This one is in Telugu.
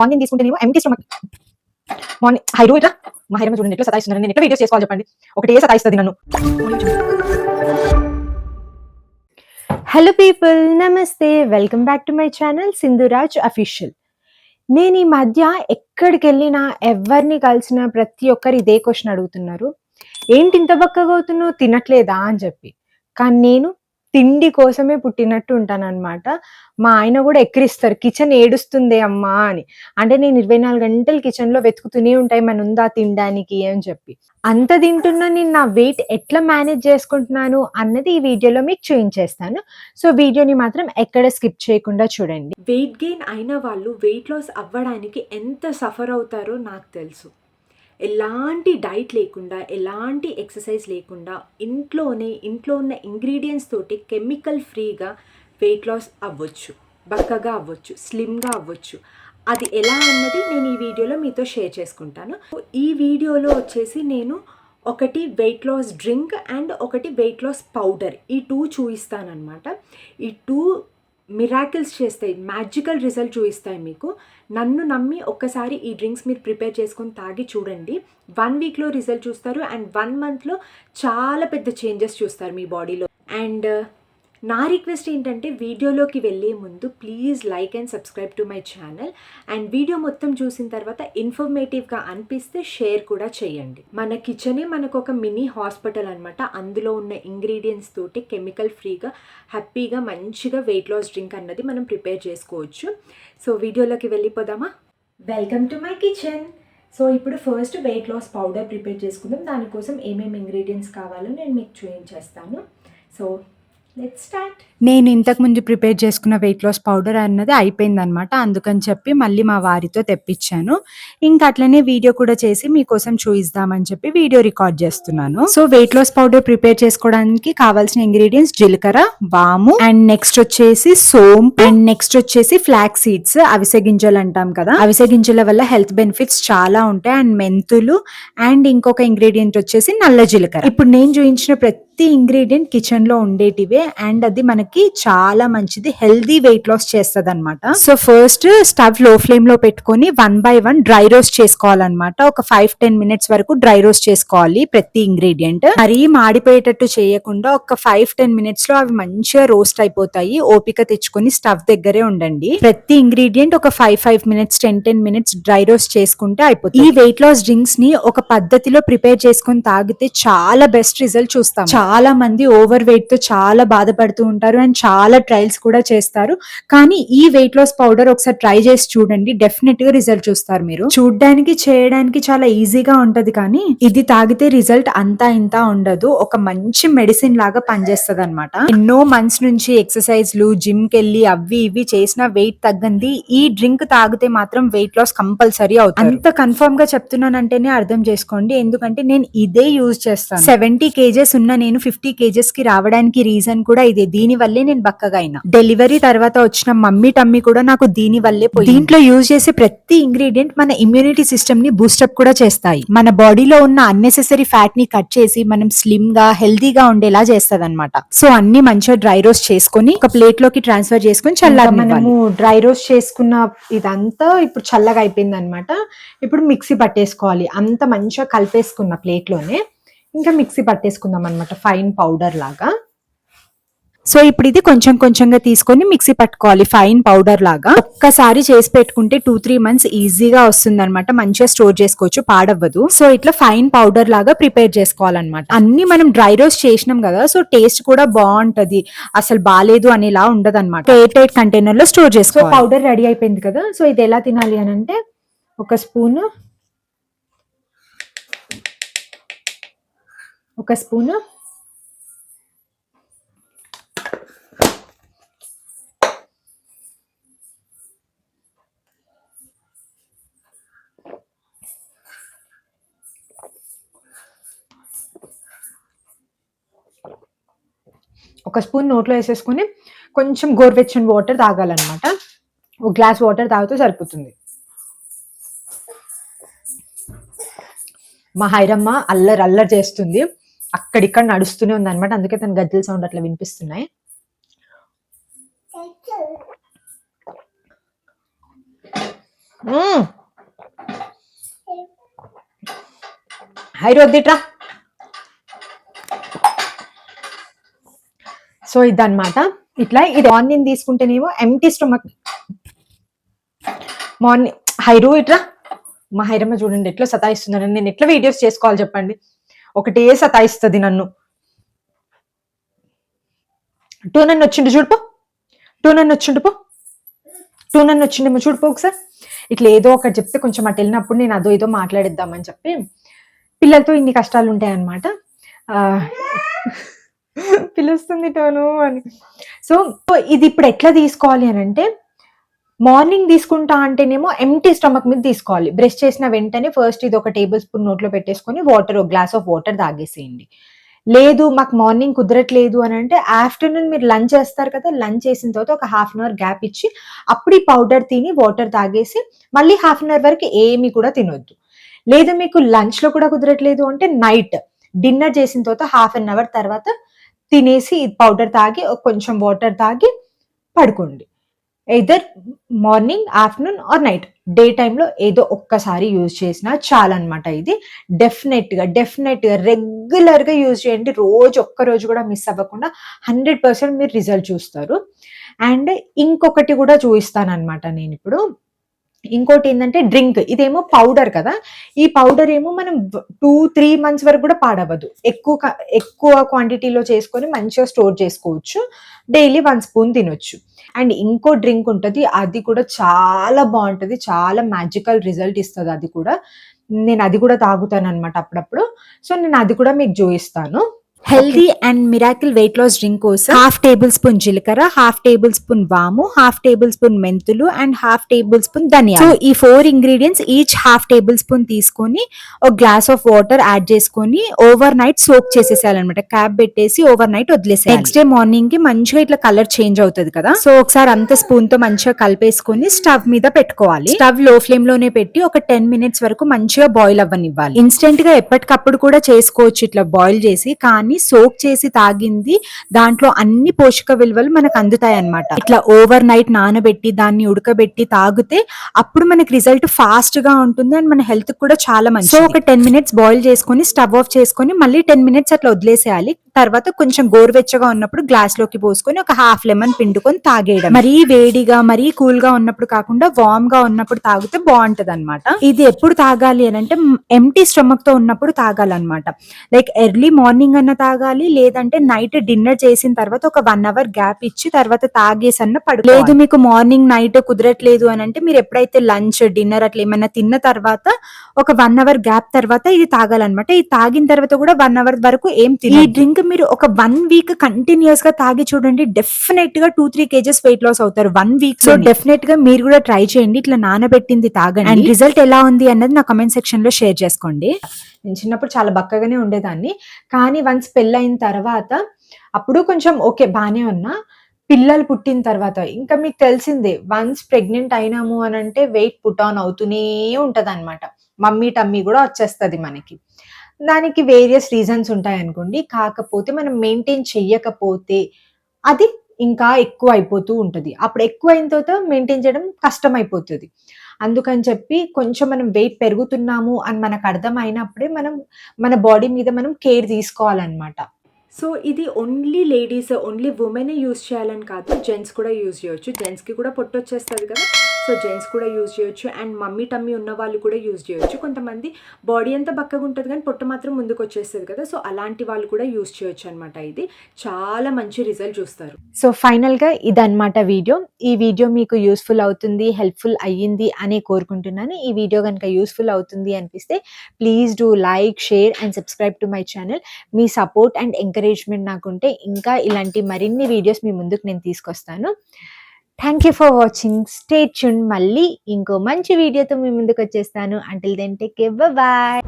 మార్నింగ్ తీసుకుంటేనేమో ఎంటీ స్టమక్ మార్నింగ్ హైరో ఇట్లా మా హైరమ్మ చూడండి ఎట్లా సతాయిస్తున్నారు నేను ఎట్లా వీడియోస్ చేసుకోవాలి చెప్పండి? ఒకటి ఏ సతాయిస్తుంది నన్ను. హలో పీపుల్ నమస్తే welcome back to my channel Sindhuraj official నేను ఈ మధ్య ఎక్కడికి వెళ్ళినా ఎవరిని కలిసినా ప్రతి ఒక్కరు ఇదే క్వశ్చన్ అడుగుతున్నారు. ఏంటి ఇంత బక్కగా అవుతున్నావు? తినట్లేదా? అని చెప్పి. కానీ నేను తిండి కోసమే పుట్టినట్టు ఉంటాను అనమాట మా ఆయన కూడా ఎక్కిరిస్తారు కిచెన్ ఏడుస్తుంది అమ్మా అని. అంటే నేను ఇరవై నాలుగు గంటలు కిచెన్లో వెతుకుతూనే ఉంటాయి మన ఉందా తినడానికి అని చెప్పి. అంత తింటున్నా నేను నా వెయిట్ ఎట్లా మేనేజ్ చేసుకుంటున్నాను అన్నది ఈ వీడియోలో మీకు చూపించేస్తాను. సో వీడియోని మాత్రం ఎక్కడ స్కిప్ చేయకుండా చూడండి. వెయిట్ గెయిన్ అయిన వాళ్ళు వెయిట్ లాస్ అవ్వడానికి ఎంత సఫర్ అవుతారో నాకు తెలుసు. ఎలాంటి డైట్ లేకుండా ఎలాంటి ఎక్సర్సైజ్ లేకుండా ఇంట్లోనే ఇంట్లో ఉన్న ఇంగ్రీడియంట్స్ తోటి కెమికల్ ఫ్రీగా వెయిట్ లాస్ అవ్వచ్చు బక్కగా అవ్వచ్చు స్లిమ్గా అవ్వచ్చు. అది ఎలా అన్నది నేను ఈ వీడియోలో మీతో షేర్ చేసుకుంటాను. ఈ వీడియోలో వచ్చేసి నేను ఒకటి వెయిట్ లాస్ డ్రింక్ అండ్ ఒకటి వెయిట్ లాస్ పౌడర్. ఈ టూ చూపిస్తానమాట ఈ టూ మిరాకిల్స్ చేస్తాయి మ్యాజికల్ రిజల్ట్ చూపిస్తాయి మీకు. నన్ను నమ్మి ఒక్కసారి ఈ డ్రింక్స్ మీరు ప్రిపేర్ చేసుకొని తాగి చూడండి. వన్ వీక్లో రిజల్ట్ చూస్తారు అండ్ వన్ మంత్లో చాలా పెద్ద చేంజెస్ చూస్తారు మీ బాడీలో. అండ్ నా రిక్వెస్ట్ ఏంటంటే వీడియోలోకి వెళ్ళే ముందు please like and subscribe to my channel. And video మొత్తం చూసిన తర్వాత ఇన్ఫర్మేటివ్గా అనిపిస్తే షేర్ కూడా చేయండి. మన కిచెనే మనకు ఒక మినీ హాస్పిటల్ అనమాట అందులో ఉన్న ఇంగ్రీడియంట్స్ తోటి కెమికల్ ఫ్రీగా హ్యాపీగా మంచిగా వెయిట్ లాస్ డ్రింక్ అన్నది మనం ప్రిపేర్ చేసుకోవచ్చు. సో వీడియోలోకి వెళ్ళిపోదామా? Welcome to my kitchen. So ఇప్పుడు first weight loss powder prepare చేసుకుందాం. దానికోసం ఏమేమి ఇంగ్రీడియంట్స్ కావాలో నేను మీకు చూపించేస్తాను. సో నేను ఇంతకు ముందు ప్రిపేర్ చేసుకున్న వెయిట్ లాస్ పౌడర్ అన్నది అయిపోయిందనమాట అందుకని చెప్పి మళ్ళీ మా వారితో తెప్పించాను. ఇంకా అట్లనే వీడియో కూడా చేసి మీకోసం చూయిద్దామని చెప్పి వీడియో రికార్డ్ చేస్తున్నాను. So weight loss powder prepare చేసుకోవడానికి కావాల్సిన ఇంగ్రీడియంట్స్ జీలకర్ర వాము అండ్ నెక్స్ట్ వచ్చేసి సోంపు అండ్ నెక్స్ట్ వచ్చేసి ఫ్లాక్ సీడ్స్ అవిసె గింజలు అంటాం కదా. అవిసె గింజల వల్ల హెల్త్ బెనిఫిట్స్ చాలా ఉంటాయి. అండ్ మెంతులు అండ్ ఇంకొక ఇంగ్రీడియంట్ వచ్చేసి నల్ల జీలకర్ర. ఇప్పుడు నేను చూపించిన ప్రతి ప్రతి ఇంగ్రీడియంట్ కిచెన్లో ఉండేటివే అండ్ అది మనకి చాలా మంచిది. హెల్దీ వెయిట్ లాస్ చేస్తుంది అనమాట సో ఫస్ట్ స్టవ్లో ఫ్లేమ్లో పెట్టుకొని one by one dry roast చేసుకోవాలన్నమాట. ఒక ఫైవ్ టెన్ మినిట్స్ వరకు డ్రై రోస్ట్ చేసుకోవాలి ప్రతి ఇంగ్రీడియంట్. మరీ మాడిపోయేటట్టు చేయకుండా ఒక ఫైవ్ టెన్ మినిట్స్లో అవి మంచిగా రోస్ట్ అయిపోతాయి. ఓపిక తెచ్చుకొని స్టవ్ దగ్గరే ఉండండి. ప్రతి ఇంగ్రీడియంట్ ఒక five five minutes ten ten minutes dry roast చేసుకుంటే అయిపోతుంది. ఈ వెయిట్ లాస్ డ్రింక్స్ని ఒక పద్ధతిలో ప్రిపేర్ చేసుకొని తాగితే చాలా బెస్ట్ రిజల్ట్ చూస్తాం చాలా మంది ఓవర్ వెయిట్తో చాలా బాధపడుతూ ఉంటారు అండ్ చాలా ట్రయల్స్ కూడా చేస్తారు. కానీ ఈ వెయిట్ లాస్ పౌడర్ ఒకసారి ట్రై చేసి చూడండి. డెఫినెట్గా రిజల్ట్ చూస్తారు మీరు. చూడడానికి చేయడానికి చాలా ఈజీగా ఉంటది కానీ ఇది తాగితే రిజల్ట్ అంతా ఇంత ఉండదు. ఒక మంచి మెడిసిన్ లాగా పనిచేస్తుంది అనమాట ఎన్నో మంత్స్ నుంచి ఎక్సర్సైజ్లు జిమ్కి వెళ్ళి అవి ఇవి చేసిన వెయిట్ తగ్గంది. ఈ డ్రింక్ తాగితే మాత్రం వెయిట్ లాస్ కంపల్సరీ అవుతుంది అంత కన్ఫర్మ్గా చెప్తున్నానంటేనే అర్థం చేసుకోండి. ఎందుకంటే నేను ఇదే యూజ్ చేస్తాను. సెవెంటీ కేజెస్ ఉన్న నేను ఫిఫ్టీ కేజెస్కి రావడానికి రీజన్ కూడా ఇదే. దీని వల్లే నేను బక్కగా అయినా. డెలివరీ తర్వాత వచ్చిన మమ్మీ టమ్మీ కూడా నాకు దీని వల్లే పోయి దీంట్లో యూజ్ చేసే ప్రతి ఇంగ్రీడియంట్ మన ఇమ్యూనిటీ సిస్టమ్ని బూస్టప్ కూడా చేస్తాయి. మన బాడీలో ఉన్న అన్నెసెసరీ ఫ్యాట్ని కట్ చేసి మనం స్లిమ్గా హెల్దీగా ఉండేలా చేస్తుంది అనమాట సో అన్ని మంచిగా డ్రై రోస్ట్ చేసుకొని ఒక ప్లేట్లోకి ట్రాన్స్ఫర్ చేసుకొని చల్లారి మనము డ్రై రోస్ట్ చేసుకున్న ఇదంతా ఇప్పుడు చల్లగా అయిపోయింది అనమాట ఇప్పుడు మిక్సీ పట్టేసుకోవాలి. అంత మంచిగా కలిపేసుకున్న ప్లేట్లోనే ఇంకా మిక్సీ పట్టేసుకుందాం అనమాట ఫైన్ పౌడర్ లాగా. సో ఇప్పుడు ఇది కొంచెం కొంచెంగా తీసుకొని మిక్సీ పట్టుకోవాలి ఫైన్ పౌడర్ లాగా. ఒక్కసారి చేసి పెట్టుకుంటే టూ త్రీ మంత్స్ ఈజీగా వస్తుంది అనమాట మంచిగా స్టోర్ చేసుకోవచ్చు పాడవ్వదు. సో ఇట్లా ఫైన్ పౌడర్ లాగా ప్రిపేర్ చేసుకోవాలన్నమాట. అన్ని మనం డ్రై రోస్ట్ చేసినాం కదా సో టేస్ట్ కూడా బాగుంటది. అసలు బాగాలేదు అనేలా ఉండదు అనమాట ఎయిర్ టైట్ కంటైనర్లో స్టోర్ చేసుకో పౌడర్ రెడీ అయిపోయింది కదా సో ఇది ఎలా తినాలి అని అంటే ఒక స్పూన్ ఒక స్పూన్. ఒక స్పూన్ నోట్లో వేసేసుకొని కొంచెం గోరువెచ్చని వాటర్ తాగాలన్నమాట. ఒక గ్లాస్ వాటర్ తాగితే సరిపోతుంది. మా హైరమ్మ అల్లరి అల్లరి చేస్తుంది. అక్కడిక్కడ నడుస్తూనే ఉంది అనమాట అందుకే తన గజ్జల సౌండ్ అట్లా వినిపిస్తున్నాయి. హై రొద్దిట్రా సో ఇదన్నమాట. ఇట్లా ఇది మార్నింగ్ తీసుకుంటేనేమో ఎంటీ స్టమక్ మార్నింగ్. హైరు ఇట్రా మా హైరమ్మ చూడండి ఎట్లా సతాయిస్తున్నాను నేను ఎట్లా వీడియోస్ చేసుకోవాలి చెప్పండి. ఒకటే సతాయిస్తుంది నన్ను. టూ నన్ను వచ్చిండు చూడుపో. టూ నన్ను వచ్చిండు పో. టూ నన్ను వచ్చిండేమో చూడుపో ఒకసారి. ఇట్లా ఏదో ఒకటి చెప్తే కొంచెం అటు వెళ్ళినప్పుడు నేను అదో ఏదో మాట్లాడిద్దామని చెప్పి పిల్లలతో ఇన్ని కష్టాలు ఉంటాయన్నమాట పిలుస్తుంది టోను అని. సో ఇది ఇప్పుడు ఎట్లా తీసుకోవాలి అని అంటే మార్నింగ్ తీసుకుంటా అంటేనేమో ఎంటీ స్టమక్ మీద తీసుకోవాలి. బ్రష్ చేసిన వెంటనే ఫస్ట్ ఇది ఒక టేబుల్ స్పూన్ నోట్లో పెట్టేసుకొని వాటర్ ఒక గ్లాస్ ఆఫ్ వాటర్ తాగేసేయండి. లేదు మాకు మార్నింగ్ కుదరట్లేదు అని అంటే ఆఫ్టర్నూన్ మీరు లంచ్ చేస్తారు కదా లంచ్ చేసిన తర్వాత ఒక హాఫ్ అన్ అవర్ గ్యాప్ ఇచ్చి అప్పుడు ఈ పౌడర్ తిని వాటర్ తాగేసి మళ్ళీ హాఫ్ అన్ అవర్ వరకు ఏమి కూడా తినొద్దు. లేదు మీకు లంచ్లో కూడా కుదరట్లేదు అంటే నైట్ డిన్నర్ చేసిన తర్వాత హాఫ్ అన్ అవర్ తర్వాత తినేసి పౌడర్ తాగి కొంచెం వాటర్ తాగి పడుకోండి. Either morning afternoon or night day టైంలో ఏదో ఒక్కసారి యూజ్ చేసినా చాలన్నమాట ఇది. డెఫినెట్గా డెఫినెట్గా రెగ్యులర్గా యూజ్ చేయండి. రోజు ఒక్క రోజు కూడా మిస్ అవ్వకుండా హండ్రెడ్ పర్సెంట్ మీరు రిజల్ట్ చూస్తారు. అండ్ ఇంకొకటి కూడా చూపిస్తాను అనమాట నేను ఇప్పుడు. ఇంకోటి ఏంటంటే డ్రింక్. ఇదేమో పౌడర్ కదా. ఈ పౌడర్ ఏమో మనం టూ త్రీ మంత్స్ వరకు కూడా పాడవద్దు. ఎక్కువ ఎక్కువ క్వాంటిటీలో చేసుకొని మంచిగా స్టోర్ చేసుకోవచ్చు. డైలీ వన్ స్పూన్ తినొచ్చు. అండ్ ఇంకో డ్రింక్ ఉంటుంది. అది కూడా చాలా బాగుంటుంది. చాలా మ్యాజికల్ రిజల్ట్ ఇస్తుంది అది కూడా. నేను అది కూడా తాగుతాను అనమాట అప్పుడప్పుడు. సో నేను అది కూడా మీకు చూపిస్తాను. Healthy and miracle weight loss drink కోసం హాఫ్ టేబుల్ స్పూన్ జీలకర్ర హాఫ్ టేబుల్ స్పూన్ వాము హాఫ్ టేబుల్ స్పూన్ మెంతులు అండ్ హాఫ్ టేబుల్ స్పూన్ ధనియా సో ఈ four ingredients each half tablespoon తీసుకొని ఒక గ్లాస్ ఆఫ్ వాటర్ యాడ్ చేసుకొని ఓవర్ నైట్ సోక్ చేసేసేయాలన్నమాట. క్యాప్ పెట్టేసి ఓవర్ నైట్ వదిలేసేయాలి. నెక్స్ట్ డే మార్నింగ్కి మంచిగా ఇట్లా కలర్ చేంజ్ అవుతుంది కదా? సో ఒకసారి అంత స్పూన్తో మంచిగా కలిపేసుకొని స్టవ్ మీద పెట్టుకోవాలి. స్టవ్లో ఫ్లేమ్లోనే పెట్టి ఒక టెన్ మినిట్స్ వరకు మంచిగా బాయిల్ అవ్వనివ్వాలి. ఇన్స్టెంట్గా ఎప్పటికప్పుడు కూడా చేసుకోవచ్చు ఇట్లా బాయిల్ చేసి కానీ సోక్ చేసి తాగింది. దాంట్లో అన్ని పోషక విలువలు మనకు అందుతాయి అన్నమాట ఇట్లా ఓవర్ నైట్ నానబెట్టి దాన్ని ఉడకబెట్టి తాగితే అప్పుడు మనకి రిజల్ట్ ఫాస్ట్గా ఉంటుంది అండ్ మన హెల్త్ కూడా చాలా మంచి సో ఒక టెన్ మినిట్స్ బాయిల్ చేసుకొని స్టవ్ ఆఫ్ చేసుకొని మళ్ళీ టెన్ మినిట్స్ అట్లా వదిలేసేయాలి. తర్వాత కొంచెం గోరువెచ్చగా ఉన్నప్పుడు గ్లాస్లోకి పోసుకొని ఒక హాఫ్ లెమన్ పిండుకొని తాగేయడం మరీ వేడిగా మరీ కూల్గా ఉన్నప్పుడు కాకుండా వార్మ్గా ఉన్నప్పుడు తాగితే బాగుంటది అనమాట ఇది ఎప్పుడు తాగాలి అని అంటే ఎంటీ స్టమక్తో ఉన్నప్పుడు తాగాలన్నమాట. లైక్ ఎర్లీ మార్నింగ్ అన్న తాగాలి లేదంటే నైట్ డిన్నర్ చేసిన తర్వాత ఒక వన్ అవర్ గ్యాప్ ఇచ్చి తర్వాత తాగేసన్న పడు లేదు మీకు మార్నింగ్ నైట్ కుదరట్లేదు అని అంటే మీరు ఎప్పుడైతే లంచ్ డిన్నర్ అట్లా ఏమైనా తిన్న తర్వాత ఒక వన్ అవర్ గ్యాప్ తర్వాత ఇది తాగాలన్నమాట. ఇది తాగిన తర్వాత కూడా వన్ అవర్ వరకు ఏం తిన ఈ డ్రింక్ మీరు ఒక వన్ వీక్ కంటిన్యూస్గా తాగి చూడండి డెఫినెట్గా two three KGs weight loss అవుతారు. వన్ వీక్ సో డెఫినెట్గా మీరు కూడా ట్రై చేయండి. ఇట్లా నానబెట్టింది తాగండి. అండ్ రిజల్ట్ ఎలా ఉంది అన్నది నా కమెంట్ సెక్షన్లో షేర్ చేసుకోండి. నేను చిన్నప్పుడు చాలా బక్కగానే ఉండేదాన్ని. కానీ వన్స్ పెళ్ళైన తర్వాత అప్పుడు కొంచెం ఓకే బాగానే ఉన్నా. పిల్లలు పుట్టిన తర్వాత ఇంకా మీకు తెలిసిందే వన్స్ ప్రెగ్నెంట్ అయినాము అని అంటే వెయిట్ పుట్ ఆన్ అవుతూనే ఉంటది అనమాట మమ్మీ టమ్మీ కూడా వచ్చేస్తుంది మనకి. దానికి వేరియస్ రీజన్స్ ఉంటాయి అనుకోండి. కాకపోతే మనం మెయింటైన్ చెయ్యకపోతే అది ఇంకా ఎక్కువ అయిపోతూ ఉంటుంది. అప్పుడు ఎక్కువ అయిన తర్వాత మెయింటైన్ చేయడం కష్టం అయిపోతుంది అందుకని చెప్పి కొంచెం మనం వెయిట్ పెరుగుతున్నాము అని మనకు అర్థం అయినప్పుడే మనం మన బాడీ మీద మనం కేర్ తీసుకోవాలన్నమాట. సో ఇది ఓన్లీ లేడీస్ ఓన్లీ ఉమెనే యూస్ చేయాలని కాదు జెంట్స్ కూడా యూజ్ చేయొచ్చు. జెంట్స్కి కూడా పొట్టు వచ్చేస్తుంది కదా. సో జెంట్స్ కూడా యూజ్ చేయొచ్చు. అండ్ మమ్మీ టమ్మీ ఉన్న వాళ్ళు కూడా యూజ్ చేయొచ్చు. కొంతమంది బాడీ అంతా బక్కగా ఉంటుంది కానీ పొట్ట మాత్రం ముందుకు వచ్చేస్తుంది కదా. సో అలాంటి వాళ్ళు కూడా యూజ్ చేయొచ్చు అనమాట ఇది. చాలా మంచి రిజల్ట్ చూస్తారు. సో ఫైనల్గా ఇదనమాట వీడియో. ఈ వీడియో మీకు యూస్ఫుల్ అవుతుంది హెల్ప్ఫుల్ అయ్యింది అని కోరుకుంటున్నాను. ఈ వీడియో కనుక యూస్ఫుల్ అవుతుంది అనిపిస్తే please do like share and subscribe to my channel. Me support and encouragement నాకుంటే ఇంకా ఇలాంటి మరిన్ని వీడియోస్ మీ ముందుకు నేను తీసుకొస్తాను. Thank you for watching stay చున్ మళ్ళీ ఇంకో మంచి వీడియోతో మీ ముందుకు వచ్చేస్తాను. Until then take bye